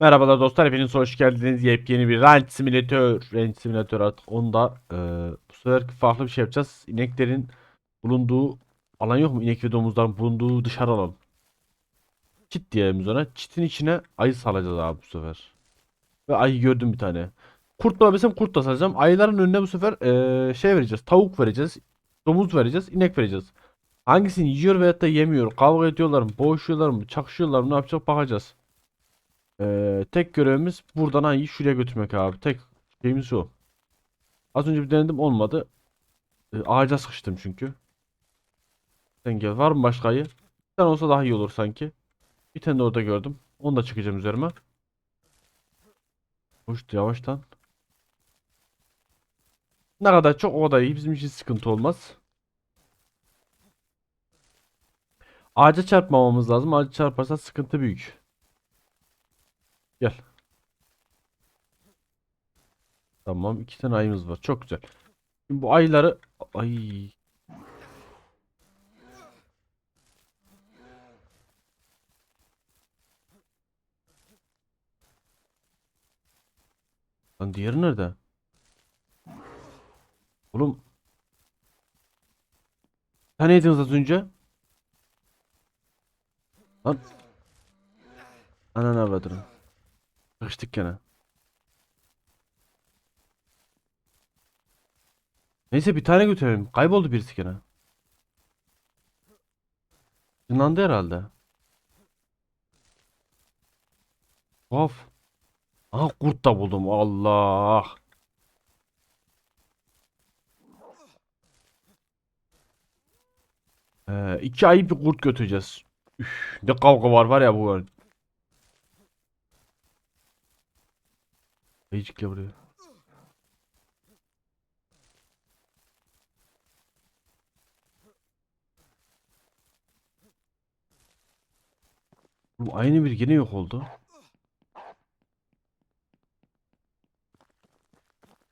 Merhabalar dostlar, hepiniz hoş geldiniz. Yepyeni bir Ranch Simulator, Ranch Simulator artık onda e, bu sefer farklı bir şey yapacağız. İneklerin bulunduğu alan yok mu? İnek ve domuzların bulunduğu dışarı alan. Çit diyelim ona. Çitin içine ayı salacağız abi bu sefer. Ve ayı gördüm bir tane. Kurt bulabilsem kurt da salacağım. Ayıların önüne bu sefer e, şey vereceğiz. Tavuk vereceğiz. Domuz vereceğiz. inek vereceğiz. Hangisini yiyor veyahut da yemiyor. Kavga ediyorlar mı? Boğuşuyorlar mı? Çakışıyorlar mı? Ne yapacak bakacağız. Ee, tek görevimiz buradan ayıyı şuraya götürmek abi. Tek şeyimiz o. Az önce bir denedim olmadı. Ee, ağaca sıkıştım çünkü. Sen gel. Var mı başka ayı? Bir tane olsa daha iyi olur sanki. Bir tane de orada gördüm. Onu da çekeceğim üzerime. Hoştu yavaştan. Ne kadar çok o kadar iyi. Bizim için sıkıntı olmaz. Ağaca çarpmamamız lazım. Ağaca çarparsa sıkıntı büyük. Gel. Tamam iki tane ayımız var. Çok güzel. Şimdi bu ayları ay Lan diğeri nerede? Oğlum Sen ne yediniz az önce? Lan Ananı avradını. Sıkıştık gene. Neyse bir tane götürelim. Kayboldu birisi gene. Yınlandı herhalde. Of. Aha kurt da buldum. Allah. Ee, iki ayı bir kurt götüreceğiz. Üf, ne kavga var var ya bu. Ayıcık gel buraya. Bu aynı bir gene yok oldu.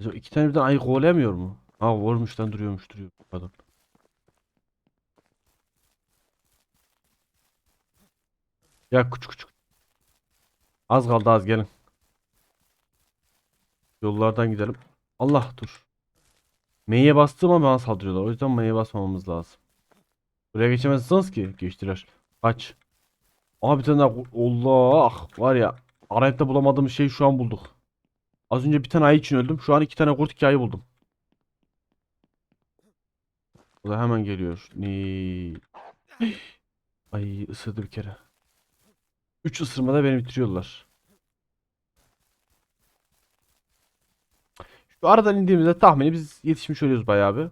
Acaba iki tane birden ayı kovalayamıyor mu? Ha varmış lan duruyormuş duruyor. Pardon. Ya küçük küçük. Az kaldı az gelin. Yollardan gidelim. Allah dur. M'ye bastığım ama bana saldırıyorlar. O yüzden M'ye basmamamız lazım. Buraya geçemezsiniz ki. Geçtiler. Kaç. Aha bir tane daha. Allah. Var ya. Arayıp da bulamadığımız şeyi şu an bulduk. Az önce bir tane ayı için öldüm. Şu an iki tane kurt iki ayı buldum. Bu da hemen geliyor. Ni. Ay ısırdı bir kere. Üç ısırmada beni bitiriyorlar. Şu aradan indiğimizde tahmini biz yetişmiş oluyoruz bayağı bir.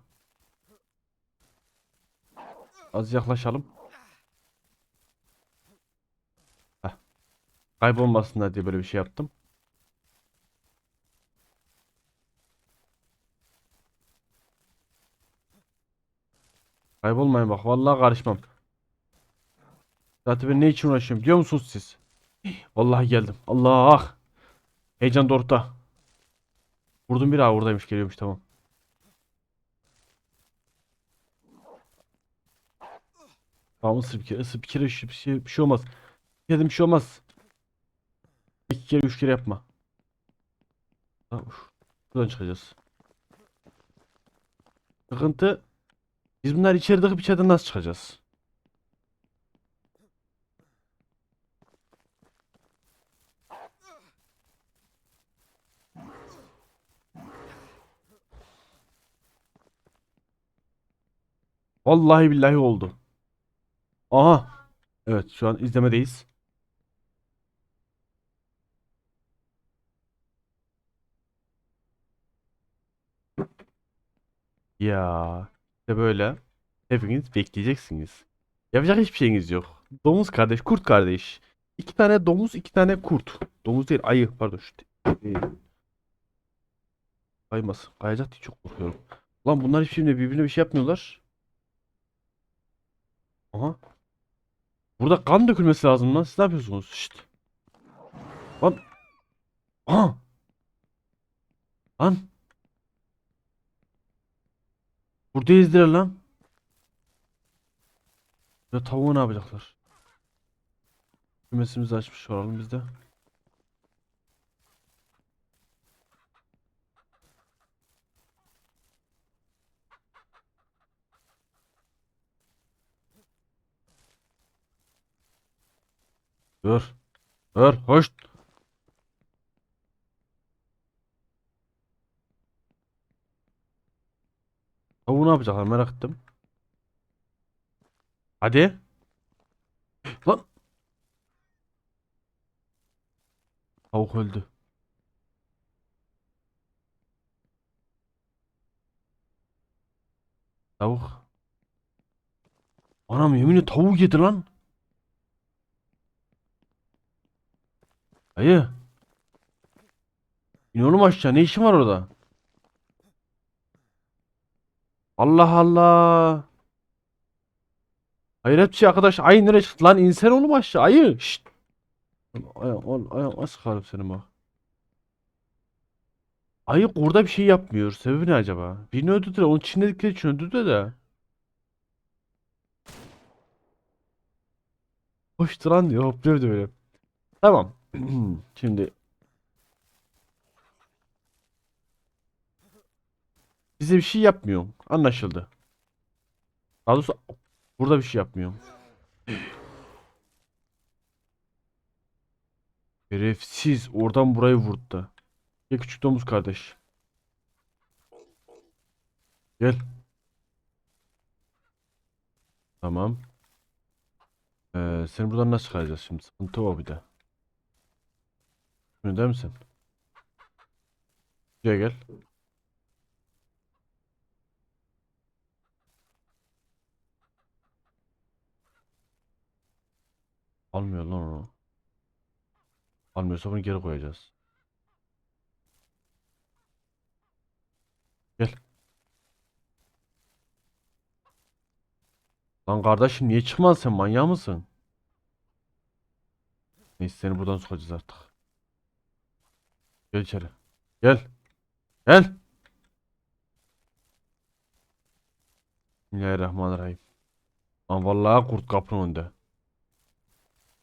Az yaklaşalım. Heh. Kaybolmasınlar diye böyle bir şey yaptım. Kaybolmayın bak vallahi karışmam. Zaten ben ne için uğraşıyorum biliyor musunuz siz? Vallahi geldim. Allah! Heyecan dorukta. Vurdum bir daha oradaymış geliyormuş tamam. Tamam ısır bir kere ısır bir kere bir şey, bir şey, olmaz. Bir kere de bir şey olmaz. İki kere üç kere yapma. Tamam. Buradan çıkacağız. Sıkıntı biz bunlar içeride içeriden nasıl çıkacağız? Vallahi billahi oldu. Aha. Evet şu an izlemedeyiz. Ya işte böyle hepiniz bekleyeceksiniz. Yapacak hiçbir şeyiniz yok. Domuz kardeş, kurt kardeş. İki tane domuz, iki tane kurt. Domuz değil, ayı. Pardon. Şu, e, kaymasın. Kayacak diye çok korkuyorum. Lan bunlar hiçbir şeyle birbirine bir şey yapmıyorlar. Aha. Burada kan dökülmesi lazım lan. Siz ne yapıyorsunuz? Şşt. Lan. Aha. Lan. Burada ezdiler lan. Ya tavuğu ne yapacaklar? Kümesimizi açmış olalım biz de. Dur. Dur. Hoş. Tavuğu ne yapacaklar merak ettim. Hadi. Lan. Tavuk öldü. Tavuk. Anam yeminle tavuk yedi lan. Dayı. İn oğlum aşağı ne işin var orada? Allah Allah. Hayret bir şey arkadaş. Ayı nereye çıktı lan? İnsene oğlum aşağı. Ayı. Şşt. Ayağım, ayağım, ayağım sıkarım seni bak. Ayı orada bir şey yapmıyor. Sebebi ne acaba? Birini öldürdüler. Onun çinledikleri için öldürdüler de. Hoştu lan diyor. Hopluyordu böyle. Tamam. Şimdi bize bir şey yapmıyor. Anlaşıldı. Daha doğrusu burada bir şey yapmıyor. Şerefsiz. Oradan burayı vurdu. Gel küçük domuz kardeş. Gel. Tamam. Ee, seni buradan nasıl çıkaracağız şimdi? Sıkıntı o bir de. Der misin? Buraya gel. Almıyor lan onu. Almıyorsa bunu geri koyacağız. Gel. Lan kardeşim niye çıkmadın sen manyak mısın? Neyse seni buradan sokacağız artık. Gel içeri. Gel. Gel. Bismillahirrahmanirrahim. Lan vallahi kurt kapının önünde.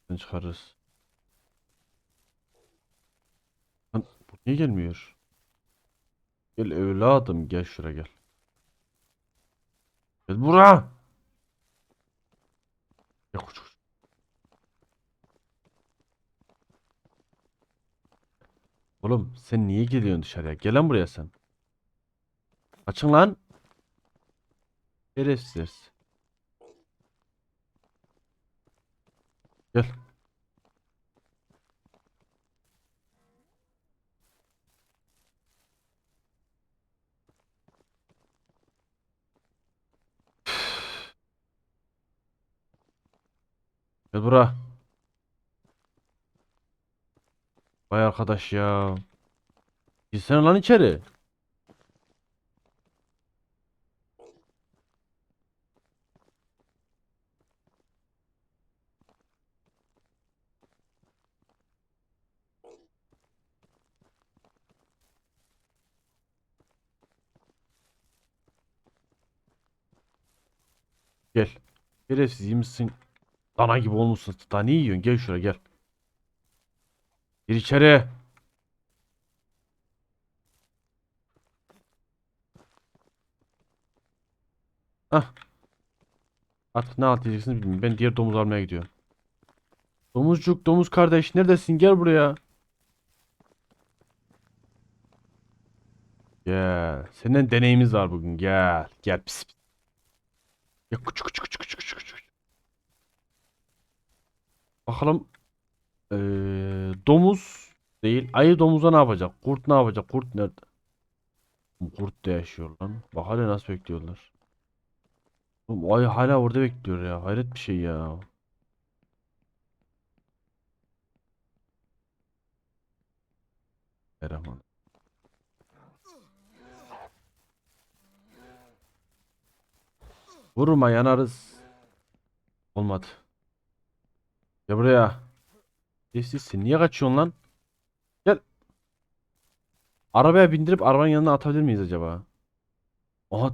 Sen çıkarırız. Lan bu niye gelmiyor? Gel evladım gel şuraya gel. Gel buraya. Gel kuş kuş. Oğlum sen niye geliyorsun dışarıya? Gel lan buraya sen. Açın lan. Şerefsiz. Gel. Gel buraya. Vay arkadaş ya. Girsene lan içeri. Gel. Şerefsiz iyi misin? Dana gibi olmuşsun. Daha ne yiyorsun? Gel şuraya gel. Gir içeri. Hah. Artık ne alt diyeceksiniz bilmiyorum. Ben diğer domuz almaya gidiyorum. Domuzcuk, domuz kardeş neredesin? Gel buraya. Gel. Senin deneyimiz var bugün. Gel. Gel. Pis pis. Ya küçük küçük küçük küçük küçük. Bakalım. Ee, domuz değil. Ayı domuza ne yapacak? Kurt ne yapacak? Kurt nerede? Kurt da yaşıyor lan. Bak hala nasıl bekliyorlar. Oğlum, ayı hala orada bekliyor ya. Hayret bir şey ya. Erman. Vurma yanarız. Olmadı. Ya buraya. Sessizsin. Niye kaçıyorsun lan? Gel. Arabaya bindirip arabanın yanına atabilir miyiz acaba? Aha.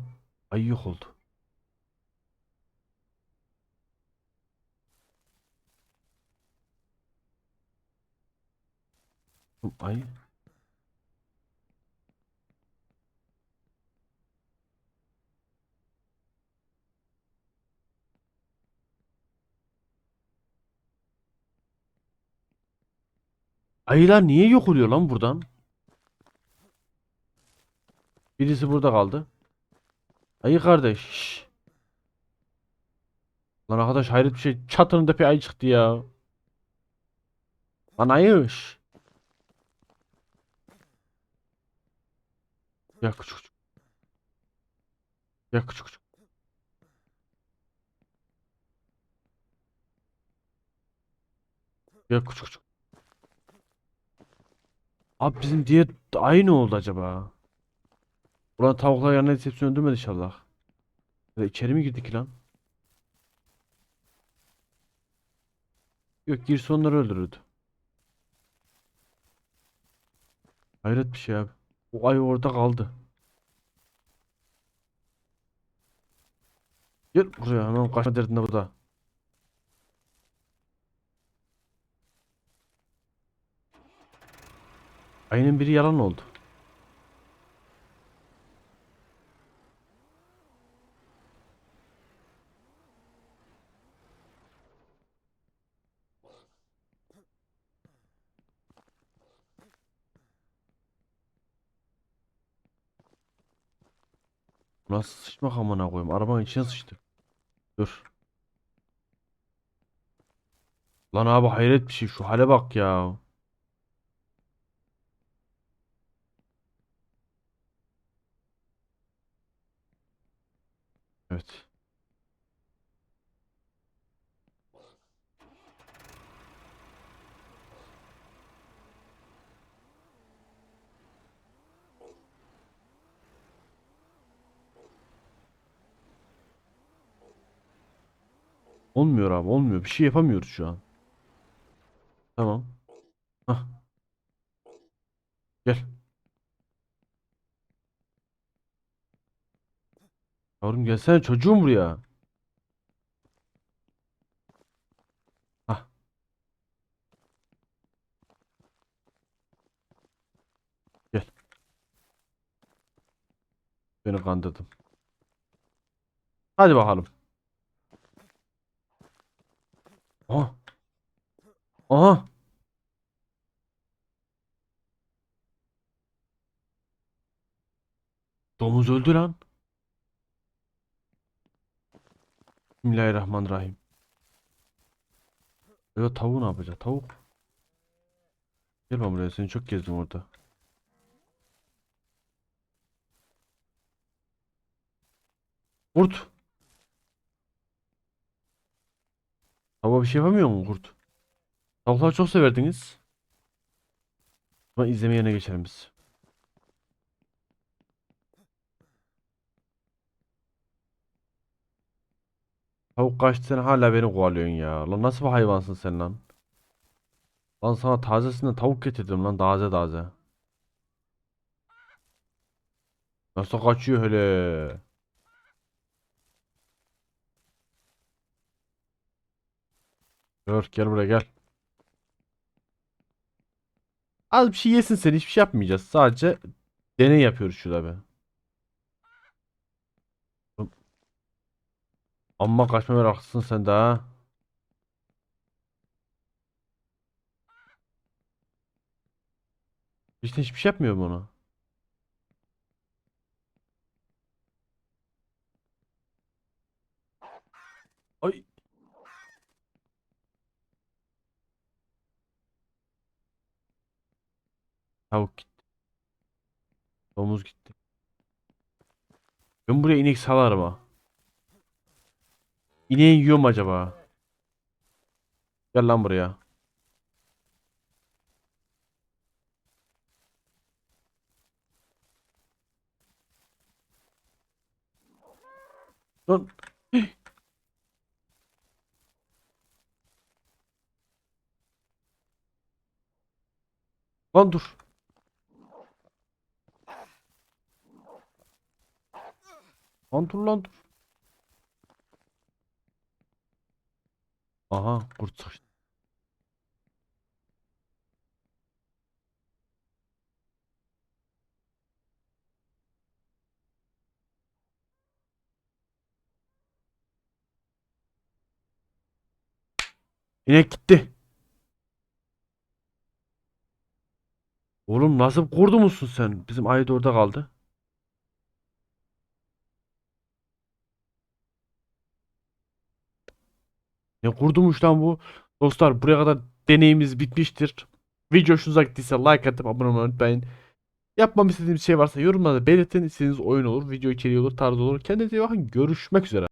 Ay yok oldu. Ay. Ayılar niye yok oluyor lan buradan? Birisi burada kaldı. Ayı kardeş. şşş. Lan arkadaş hayret bir şey. Çatının bir ayı çıktı ya. Lan ayı. şşş. Ya küçük küçük. Ya küçük küçük. Ya küçük küçük. Abi bizim diğer ayı ne oldu acaba? Ulan tavuklar yanına hepsini öldürmedi inşallah. Ya içeri mi girdik lan? Yok girse onları öldürürdü. Hayret bir şey abi. O ay orada kaldı. Gel buraya hemen kaçma derdinde bu da. Ayının biri yalan oldu. Nasıl sıçmak amına koyayım? Arabanın içine sıçtı. Dur. Lan abi hayret bir şey şu hale bak ya. Evet. Olmuyor abi olmuyor. Bir şey yapamıyoruz şu an. Tamam. Hah. Gel. Yavrum gelsene çocuğum buraya. Gel. Beni kandırdın. Hadi bakalım. Aha. Aha. Domuz öldü lan. Bismillahirrahmanirrahim. Ya tavuğu ne yapacak? Tavuk. Gel ben buraya seni çok gezdim orada. Kurt. Tavuğa bir şey yapamıyor mu kurt? Tavukları çok severdiniz. Ama izleme yerine geçelim biz. Tavuk kaçtı sen hala beni kovalıyorsun ya. Lan nasıl bir hayvansın sen lan? Lan sana tazesinden tavuk getirdim lan taze taze. Nasıl kaçıyor hele? Dur gel buraya gel. Az bir şey yesin sen hiçbir şey yapmayacağız. Sadece deney yapıyoruz şurada be. Amma kaçma meraklısın sen de ha. İşte hiçbir şey yapmıyor mu ona? Ay. Tavuk gitti. Domuz gitti. Ben buraya inek salarım ha. İneği yiyor mu acaba? Gel lan buraya. Lan. Lan dur. Lan dur lan dur. Aha kurt sıkıştı. İnek gitti. Oğlum nasıl kurdu musun sen? Bizim ayı da orada kaldı. Ne kurdumuş lan bu? Dostlar buraya kadar deneyimiz bitmiştir. Video hoşunuza gittiyse like atıp abone olmayı unutmayın. Yapmam istediğiniz şey varsa yorumlarda belirtin. İstediğiniz oyun olur, video içeriği olur, tarz olur. Kendinize iyi bakın. Görüşmek üzere.